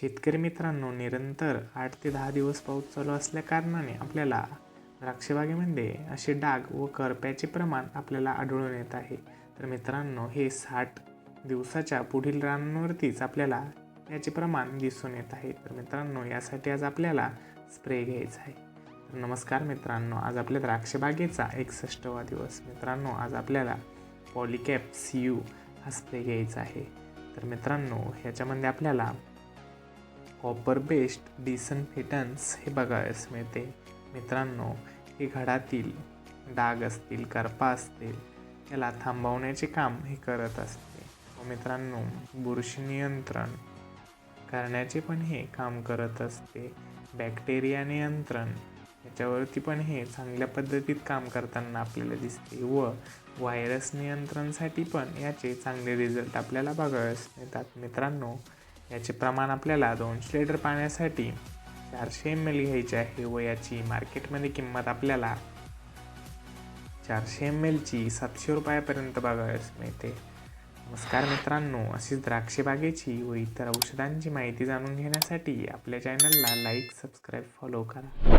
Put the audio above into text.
शेतकरी मित्रांनो निरंतर आठ ते दहा दिवस पाऊस चालू असल्या कारणाने आपल्याला द्राक्षबागेमध्ये म्हणजे असे डाग व करप्याचे प्रमाण आपल्याला आढळून येत आहे. तर मित्रांनो हे साठ दिवसाच्या पुढील रानांवरतीच आपल्याला याचे प्रमाण दिसून येत आहे. तर मित्रांनो यासाठी आज आपल्याला स्प्रे घ्यायचा आहे. तर नमस्कार मित्रांनो आज आपल्या द्राक्षबागेचा एकसष्टवा दिवस. मित्रांनो आज आपल्याला पॉलिकॅप सी यू हा स्प्रे घ्यायचा आहे. तर मित्रांनो ह्याच्यामध्ये आपल्याला कॉपर बेस्ड डिसनफेटन्स हे बघायस मिळते मित्रांनो हे घडातील डाग असतील करपा असतील याला थांबवण्याचे काम हे करत असते. व मित्रांनो बुरशी नियंत्रण करण्याचे पण हे काम करत असते. बॅक्टेरिया नियंत्रण याच्यावरती पण हे चांगल्या पद्धतीत काम करताना आपल्याला दिसते. व व्हायरस नियंत्रणसाठी पण याचे चांगले रिझल्ट आपल्याला बघावयास मिळतात. मित्रांनो याचे प्रमाण आपल्याला दोनशे लिटर पाण्यासाठी चारशे एम एल घ्यायचे आहे व याची मार्केटमध्ये किंमत आपल्याला चारशे एम एलची सातशे रुपयापर्यंत बघावयास मिळते. नमस्कार मित्रांनो अशीच द्राक्षे बागेची व इतर औषधांची माहिती जाणून घेण्यासाठी आपल्या चॅनलला लाईक सबस्क्राईब फॉलो करा.